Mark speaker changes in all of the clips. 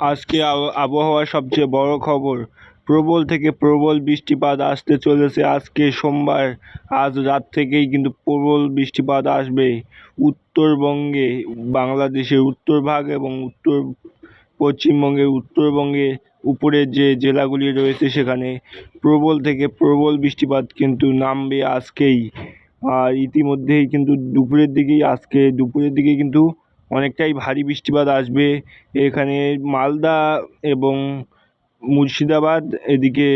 Speaker 1: আজকে আব- আবহাওয়ার সবচেয়ে বড় খবর, প্রবল থেকে প্রবল বৃষ্টিপাত আসতে চলেছে আজকে সোমবার। আজ রাত থেকেই কিন্তু প্রবল বৃষ্টিপাত আসবে। উত্তরবঙ্গে, বাংলাদেশের উত্তরভাগ এবং উত্তর পশ্চিমবঙ্গের উত্তরবঙ্গে উপরের যে জেলাগুলি রয়েছে সেখানে প্রবল থেকে প্রবল বৃষ্টিপাত কিন্তু নামবে আজকেই। আর ইতিমধ্যেই কিন্তু দুপুরের দিকেই, আজকে দুপুরের দিকে কিন্তু অনেকটাই ভারী বৃষ্টিপাত আসবে। এখানে মালদা এবং মুর্শিদাবাদ, এদিকে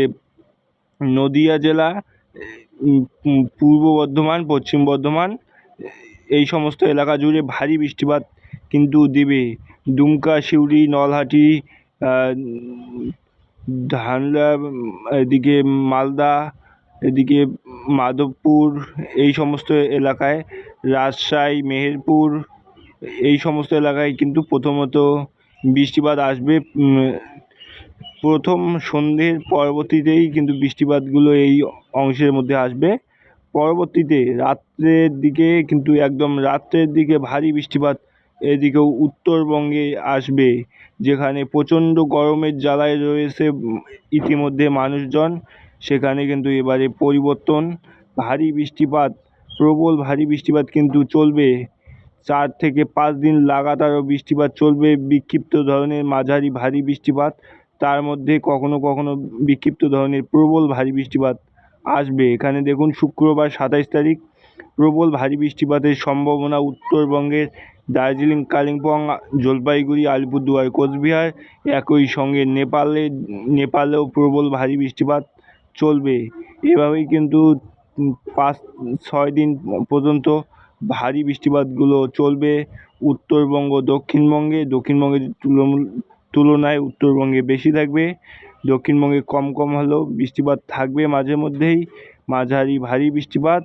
Speaker 1: নদিয়া জেলা পূর্ব বর্ধমান, পশ্চিম বর্ধমান, এই সমস্ত এলাকা জুড়ে ভারী বৃষ্টিপাত কিন্তু দেবে। দুমকা, সিউড়ি, নলহাটি ধানলা, এদিকে মালদা, এদিকে মাধবপুর, এই সমস্ত এলাকায়, রাজশাহী, মেহেরপুর এই সমস্ত এলাকায় কিন্তু প্রথমত বৃষ্টিপাত আসবে প্রথম সন্ধ্যের পরবর্তীতেই কিন্তু বৃষ্টিপাতগুলো এই অংশের মধ্যে আসবে। পরবর্তীতে রাত্রের দিকে কিন্তু একদম রাত্রের দিকে ভারী বৃষ্টিপাত এদিকেও উত্তরবঙ্গে আসবে, যেখানে প্রচণ্ড গরমের জ্বালায় রয়েছে ইতিমধ্যে মানুষজন। সেখানে কিন্তু এবারে পরিবর্তন, ভারী বৃষ্টিপাত, প্রবল ভারী বৃষ্টিপাত কিন্তু চলবে। চার থেকে পাঁচ দিন লাগাতারও বৃষ্টিপাত চলবে, বিক্ষিপ্ত ধরনের মাঝারি ভারী বৃষ্টিপাত, তার মধ্যে কখনো কখনো বিক্ষিপ্ত ধরনের প্রবল ভারী বৃষ্টিপাত আসবে। এখানে দেখুন, শুক্রবার সাতাইশ তারিখ, প্রবল ভারী বৃষ্টিপাতের সম্ভাবনা উত্তরবঙ্গের দার্জিলিং, কালিম্পং, জলপাইগুড়ি, আলিপুরদুয়ার, কোচবিহার, একই সঙ্গে নেপালে, নেপালেও প্রবল ভারী বৃষ্টিপাত চলবে। এভাবেই কিন্তু পাঁচ, ছয় দিন পর্যন্ত ভারী বৃষ্টিপাতগুলো চলবে উত্তরবঙ্গ, দক্ষিণবঙ্গে। দক্ষিণবঙ্গের তুলনায় উত্তরবঙ্গে বেশি থাকবে। দক্ষিণবঙ্গে কম কম হলেও বৃষ্টিপাত থাকবে মাঝে মধ্যেই। মাঝারি ভারী বৃষ্টিপাত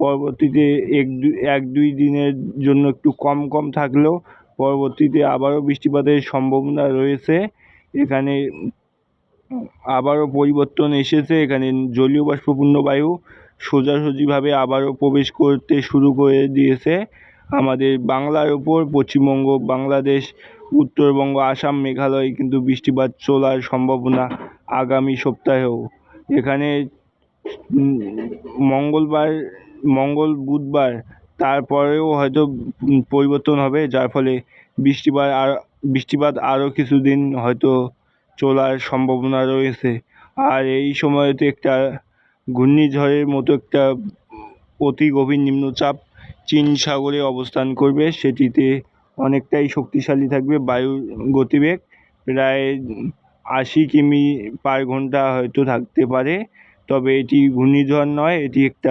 Speaker 1: পরবর্তীতে এক দুই এক দুই দিনের জন্য একটু কম কম থাকলেও পরবর্তীতে আবারও বৃষ্টিপাতের সম্ভাবনা রয়েছে। এখানে আবারও পরিবর্তন এসেছে। এখানে জলীয় বাষ্পপূর্ণ বায়ু সোজাসুজিভাবে আবারও প্রবেশ করতে শুরু করে দিয়েছে আমাদের বাংলার ওপর, পশ্চিমবঙ্গ, বাংলাদেশ, উত্তরবঙ্গ, আসাম, মেঘালয় কিন্তু বৃষ্টিপাত চলার সম্ভাবনা আগামী সপ্তাহেও। এখানে মঙ্গলবার, মঙ্গল বুধবার তারপরেও হয়তো পরিবর্তন হবে, যার ফলে বৃষ্টিপাত আর, বৃষ্টিপাত আরও কিছুদিন হয়তো চলার সম্ভাবনা রয়েছে। আর এই সময়তে একটা ঘূর্ণিঝড়ের মতো একটা অতি গভীর নিম্নচাপ চীন সাগরে অবস্থান করবে। সেটিতে অনেকটাই শক্তিশালী থাকবে বায়ু গতিবেগ। প্রায় আশি কিমি পার ঘণ্টা হয়তো থাকতে পারে। তবে এটি ঘূর্ণিঝড় নয়, এটি একটা